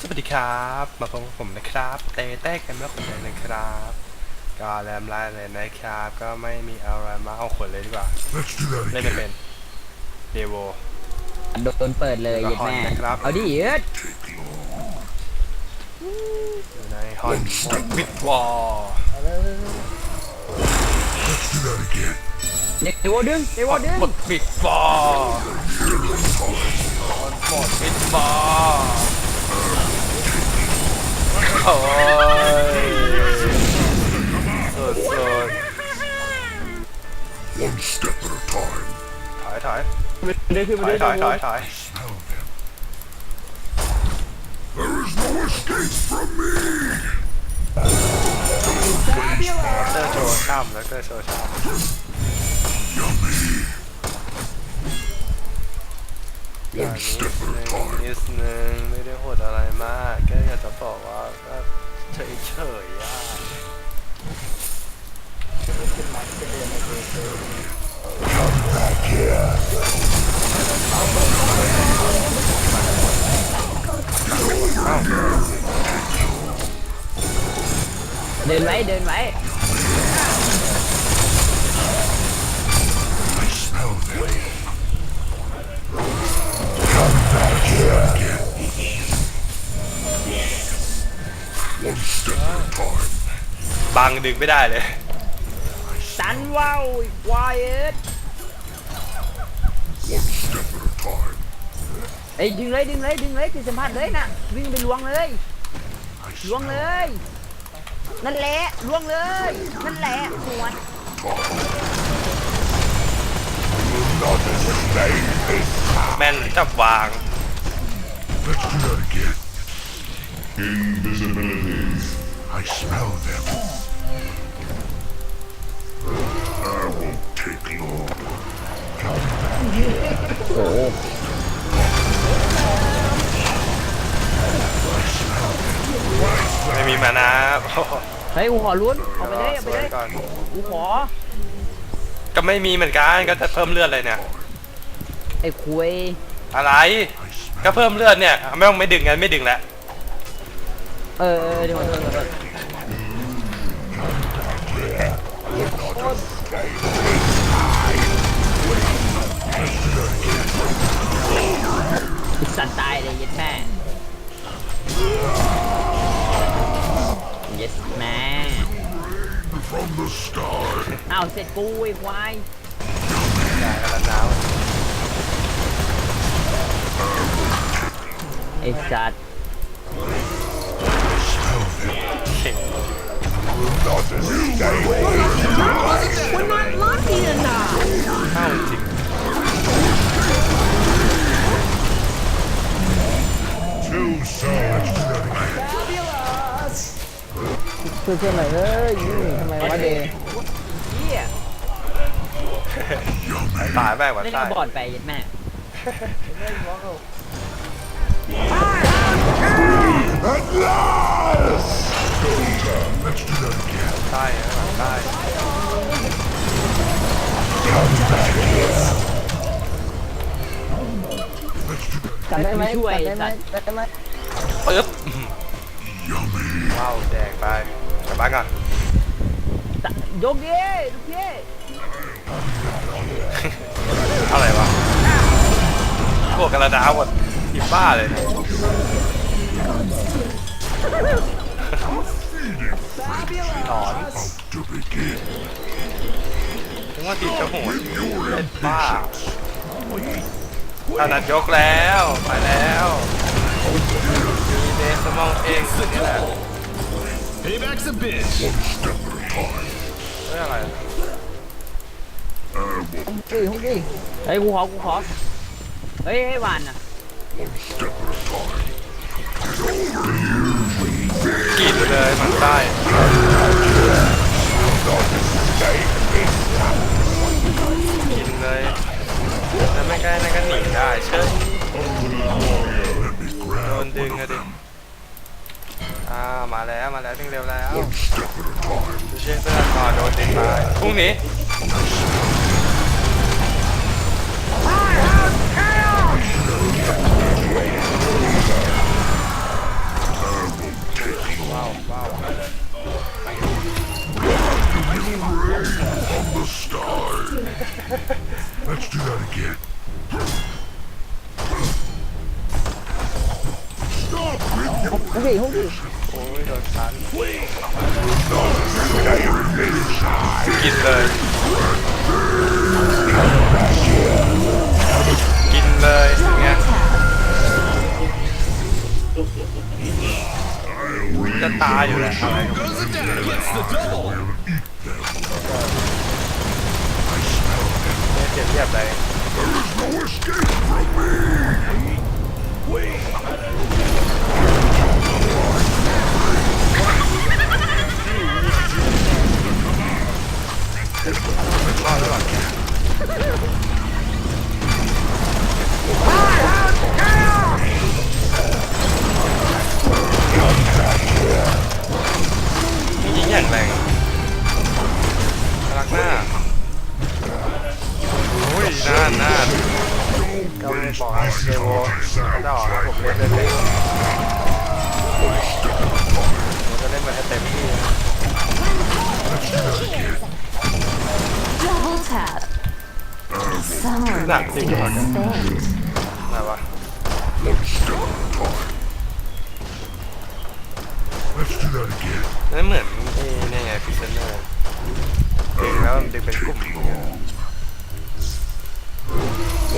สวัสดีครับ มาพบกับผมนะครับเต้เต้กันเมื่อคนเลยนะครับ ก็แรมไลน์เลยนะครับ ก็ไม่มีอะไรมาเอาขนเลยดีกว่า Let's do that เล่นไม่ again. เป็นเดโว โดนเปิดเลยเย็ดแม่ ละครนะครับ เอาดิเอิร์ด Take long. อยู่ในฮอนวิดวอล Let's do that again. เด็กเดวดึงเดวดึงหมดวิดวอลหมดวิดวอล โอ้ยสุดสุด One step at a time. ถอยถอยดึงขึ้นถมาอยดึงถอยถอยถอย Smell them. There is no escape from me. เตอร์โชว์ช้ำแล้วเตอร์โชว์ช้ำ ด One step นึ at a ง time. นิดนึงไม่ได้โหดอะไรมากแค่อยากจะบอกว่าก็เฉยเฉยๆอะเดินไว้เดินไว้ บังดึงไม่ได้เลย สันว้าวอีกวายเอิร์ด One step at a time. เอ้ยดึงเลยดึงเลยดึงเลยคือสัมผัสเลยน่ะวิ่งไปล้วงเลย I ล้วง smell เลย นั่นแหละล้วงเลย นั่นแหละสวน not escape this แม่นจับวาง Let's do that again. Invisibility. I smell them. I won't take long. ไม่มีมานะโอ้โหเฮ้ยกูขอลุ้นเอาไปเลยเอาสไปวเลยยก่อนกูขอ ก็ไม่มีเหมือนกัน ก็จะเพิ่มเลือดเลยเนี่ย ไอ้คุยอะไร I smell ก็เพิ่มเลือดเนี่ยไม่ต้องไม่ดึงกันไม่ดึงแล้วเออเออเดี๋ยวเดี๋ยวเดี๋ยวเดี๋ยวสัตว์ตายเลยเย็ดแม่ yes แม่ from the start. อ้าวเสร็จกูไอ้ควาย ได้กันแล้วน้าว ไอ้สัตว์เข้าจริงช่วยเพื่อนหน่อยเอ้ยทำไมวะเดย์เฮียตายแม่งว่าเล่นตากยระบอดไปยัดแม่ At last. Let's do that again. ใต้นะใต้จับได้ไหมช่วยสัตว์ปึ๊บ Yummy. ว้าวแดงไปกลับบ้านก่อนยกดิลูกพี่อะไรวะ พวกกระดาหมดทิบ้าเลยหลอนถึงว่าทีมจะโหดเล่นบ้าขนาดยกแล้วไปแล้วมีเดสมองเองสุดนี่แหละ Payback's a bitch. One step at a time. เรื่องอะไร เฮ้ยกูขอกูขอ เฮ้ยให้วานอะกรีดไปเลยมันใต้กินเลยแล้วไม่ใกล้นั่นก็หนีได้เชิญโดนดึงอะดิอ้ามาแล้วมาแล้ววิ่งเร็วแล้วดูเชื่อเพื่อนก่อนโดนดึงไปพรุ่งนี้ wow, wow. From the sky. Let's do that again. Stop with okay, hold it. จะตายอยู่แล้วอะไรก็ Goes it down. Gets the double. ไม่เปรียบเทียบอะไร No escape from me! รอดหรือเปล่า อย่างแรงรักหน้าโอ้ยนานนานก็ไม่บอกนะเดโวเขาจะออกนะผมเล่นเล่นเล่นผมจะเล่นมันให้เต็มที่นะ Double tap. Someone Nah, likes to think get about it. spanked. ไหนวะ One step at a time. Let's do that again. นั่นเหมือนไอ้เนี่ไงพิซเซนเนอร์ดึงแล้วมันดึงเป็นกลุ่มอย่างเงี้ย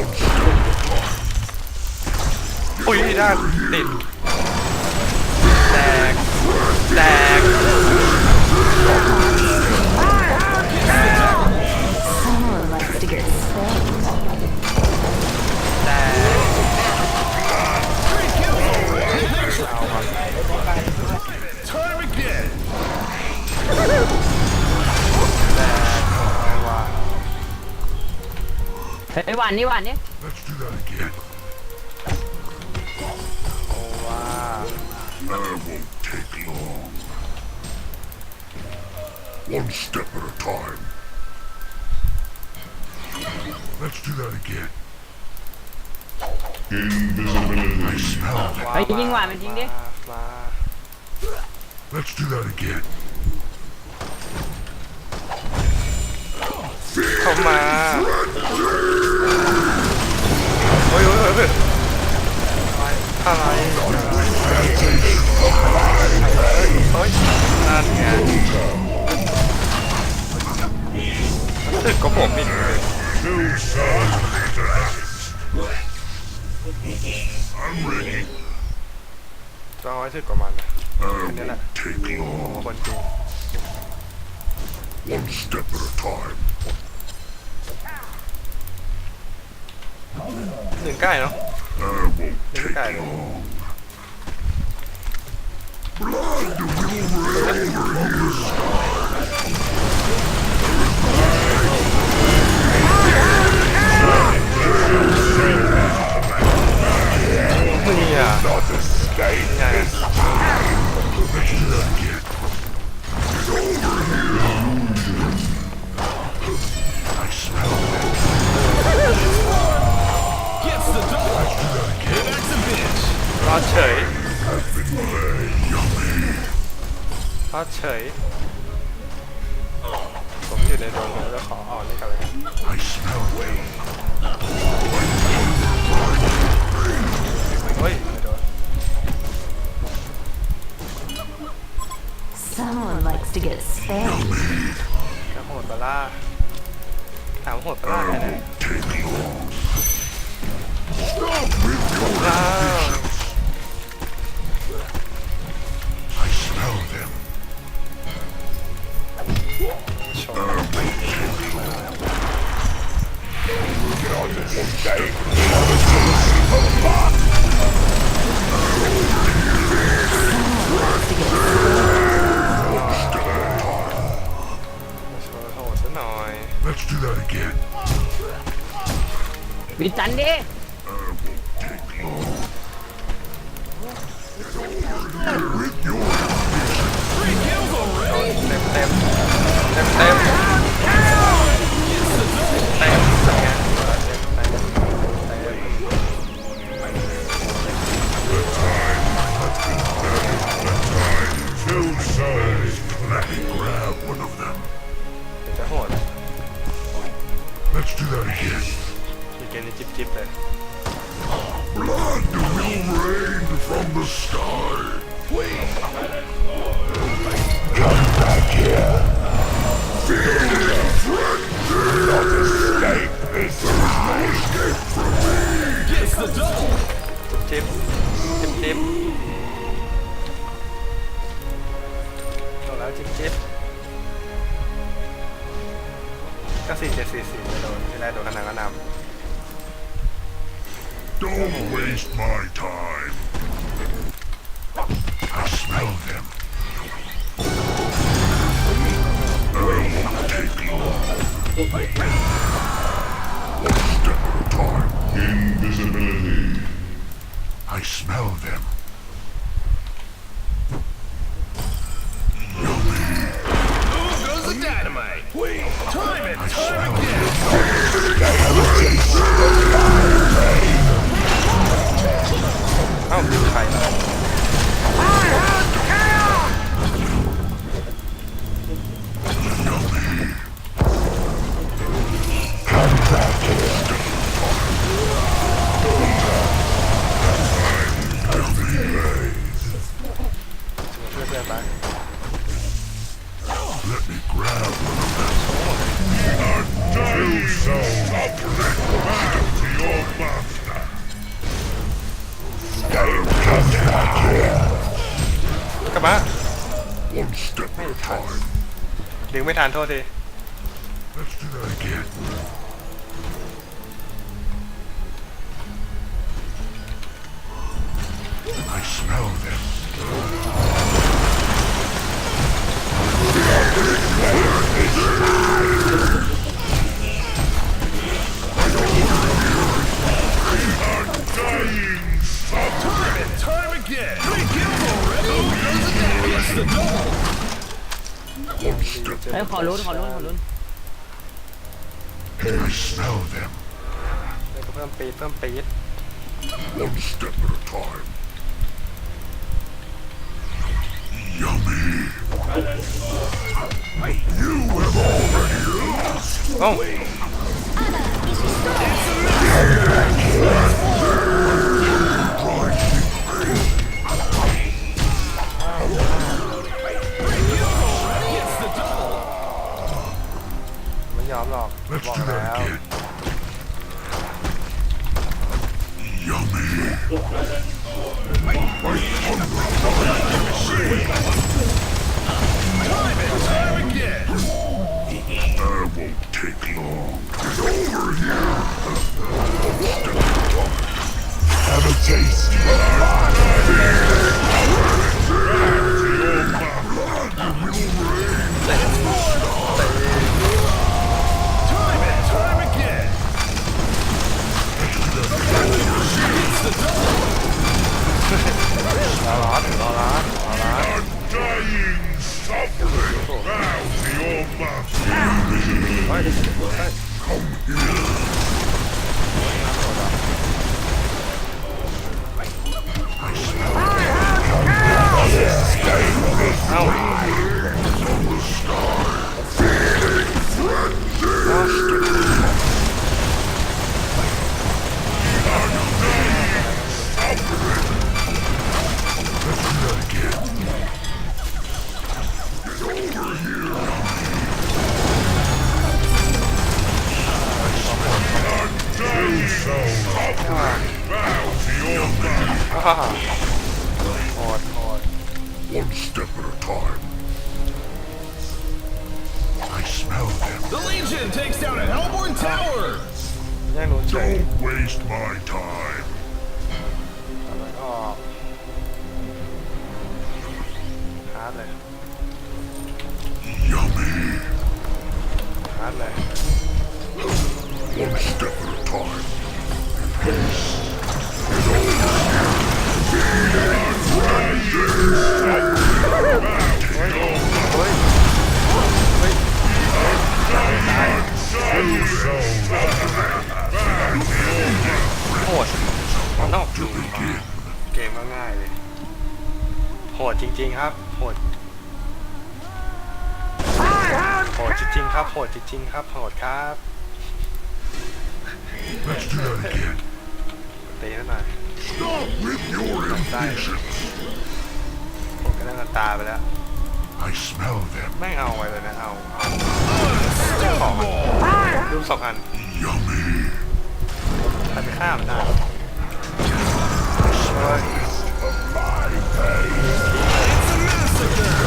One step at a time. อุ้ยด้านติดแตกแตกานนี่หวานนี่ Let's do that again. เอาว่า I won't take long. One step at a time. Let's do that again. Invisibility. I smell them. ว่า เฮ้ยยิงหวานมันยิงดิ มา Let's do that again. เข้ามาโ อ้ยโอ้ยโอ้ยโอ้ยอะไรเฮ้ยนั่นไงรู้สึกก็ผมอีกเลยจะเอาให้ถึกกว่ามันนะ I won't take โอ้ long. คนจริง One step at a time. หนึ่งใกล้เนาะ I won't หนึ่ง take ใกล้เลย long. Blood will rain from the sky. นี่อ่ะ Not escape ไง รอดเฉย Have been very yummy. รอดเฉย ผมอยู่ในโดนแล้วขอออกนี่กันเลย ต็มเต็มเต็มสังเกตเต็มเต็มเต็ม two sides. Let me grab one of Let's do that again. We're gonna dip dip. Blood will rain from the sky. Wait. กลับมาไม่ทันดึงไม่ทันโทษที the door! One step I smell them. One step at a time. Yummy! You have already lost! Oh. Anna is. Extracted. Yummy. My hunger Time it again. That won't take long. It's over here. Have a taste. รอร้านรอร้าน dying suffering bows the almighty. เฮ้ยได้ยินเสียงปืนเฮ้ย Come here. สวยงามสดอ่ะ I shall Let's do that again. ตีนั่นหน่อย Stop with your impatience. ผมก็ได้มาตาไปแล้ว I smell them. แม่งเอาไว้เลยนะ เอาเอาของมันรูปสองอัน Yummy. ใครไปฆ่ามันได้ I smell this of my face. It's a massacre.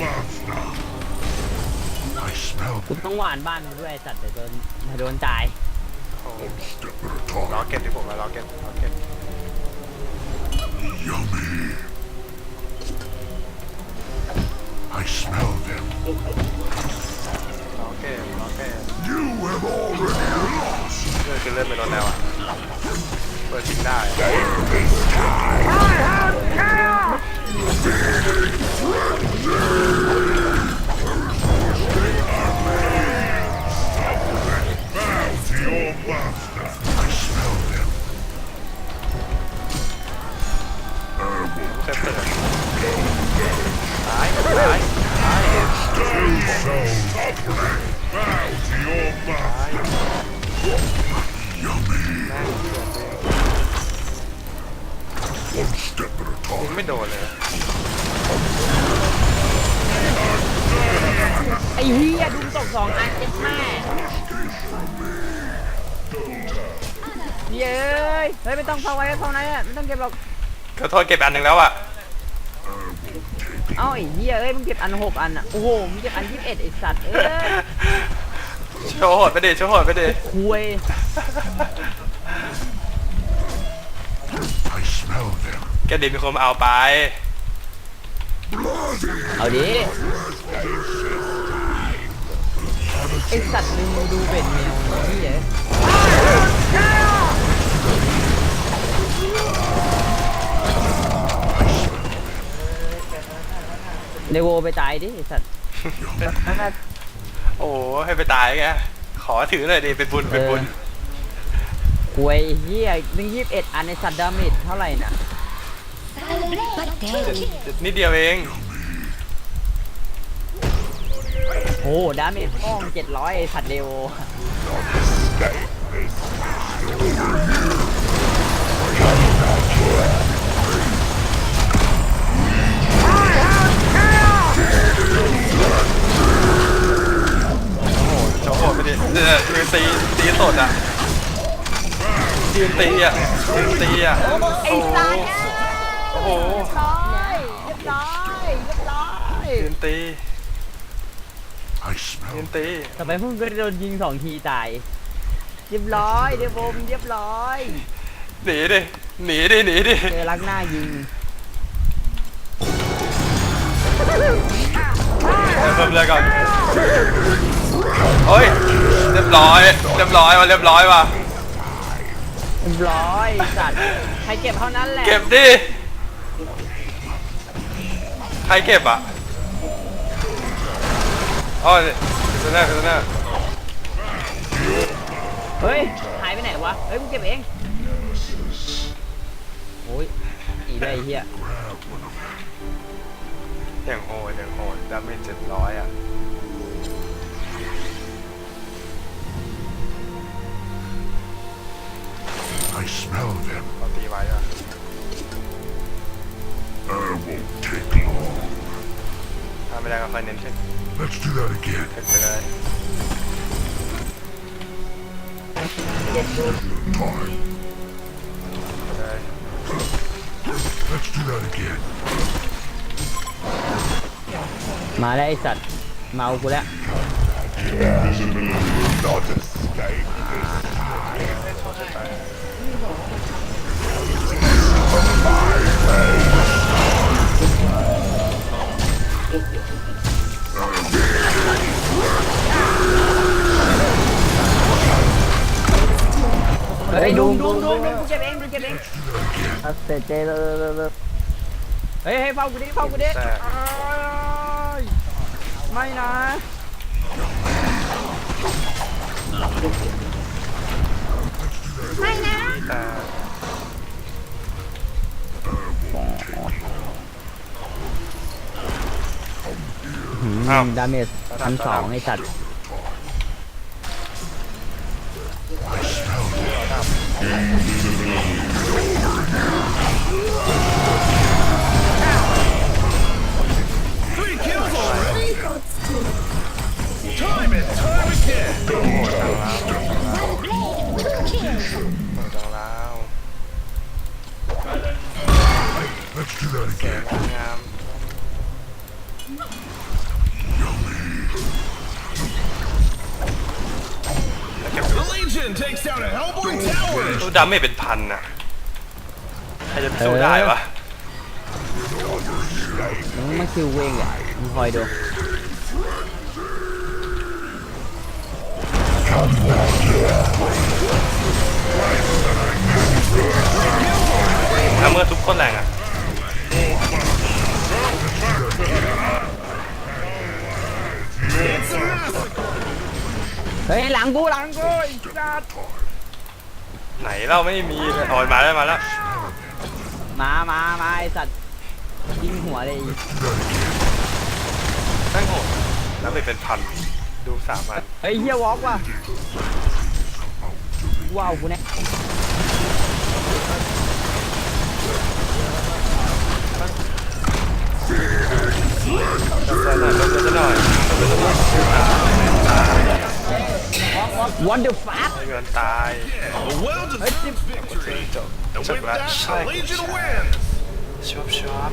Master. I smell กูต้องหวานบ้านมึงด้วยไอ้สัตว์เดี๋ยวโดนเดี๋ยวโดนตายโอ้โห step at a ล้อ time. เก็ตที่ผมมาล้อเก็ตล้อเก็ต Yummy. I smell them. ล้อเก็ตล้อเก็ต You have already lost. เลือดคือเลือดไม่ลดแล้วอะเปิดทิ้งได้ Bow to your master. I smell them. เคยเปิดตายตายตาย ยิง time. ไม่โดนเลย ไอ้เฮียดูตกสองอันเจ็ดแม่เย้ยเฮ้ยไม่ต้องเข้าไว้เข้าไหนอะไม่ต้องเก็บหรอกขอโทษเก็บอันหนึ่งแล้วอะ เอ้าไอ้เฮียเอ้ยมึงเก็บอันหกอันอะ โอ้โหมึงเก็บอันยี่สิบเอ็ดไอ้สัตว์เอ้ยโชว์โหดไปดิโชว์โหดไปดิคุย smell them. แกดิมีคนมาเอาไปเอาดิไอ้สัตว์มึงดูเป็นแมวไอ้เฮียเดโวไปตายดิไอ้สัตว์ โอ้ให้ไปตายไงขอถือหน่อยดิเป็นบุญเป็นบุญ ควยไอ้เฮียนึงยี่สิบเอ็ดอันในสัตว์ดาเมจเท่าไหร่น่ะนิดเดียวเองโอ้ดาเมจป้องเจ็ดร้อยไอ้สัตว์เดโว ยืนตีอะยืนตีอะไอ้สัตว์โอ้โหร้อยเรียบร้อยเรียบร้อยยืนตี I ยื smell นตีต่อไปมึงก็โดนยิงสองทีตายเรียบร้อยเดโวมเรียบร้อยหนีดิหนีดิหนีดิเจอลักหน้ายิงเพิ่มเลยก่อนโอ้ยเรียบร้อยเรียบร้อยว่ะเรียบร้อยว่ะเรียบร้อยไอ้สัตว์ใครเก็บเท่านั้นแหละเก็บดิ ใครเก็บอะอ๋อคือหน้าคือหน้าเฮ้ยหายไปไหนวะเฮ้ยมึงเก็บเองโอ้ยอีได้ไอ้เฮียอย่างโหดอย่างโหดดาเมจเจ็ดร้อยอะ I smell them. เขาตีไว้อ่ะ I won't take long. ถ้าไม่ได้ก็ค่อยเน้นเทค Let's do that again. เทคไปเลย Time. ไปเลย Let's do that again. มาแล้วไอสัตว์เมากูแล้ว Not escape. เ ฮ้ยดุงดุงดุงดุงกูเก็บเองกูเก็บเองอัสเตเจเลยเฮ้ยเฮ้ยเฝ้ากูดิเฝ้ากูดิแต่ ไม่นะแต่ I อ้าว ดาเมจพันสองไอ้สัตว์ do that again. งาม The Legion takes down a Hellboy tower. ตู้ดาเมจเป็นพันน่ะใครจะไปสู้ได้วะมึงมาคิวเวงอะมึงคอยดูถ้าเมื่อทุกคนแรงอะ เฮ้ยหลังกูหลังกูไอ้สัตว์ไหนเราไม่มีเลยอ๋อมาแล้วมาแล้วมามามาไอ้สัตว์ยิงหัวเลยตั้งโหดดาเมจเป็นพันดูสามอันเฮ้ยเฮียวอล์กว่ะว้าวกูเนี่ยจะหน่อยจะหน่อยวันเดอร์ ฟัค ให้เงินตาย A well-deserved victory. And with that, the Legion wins. ชอบชอบ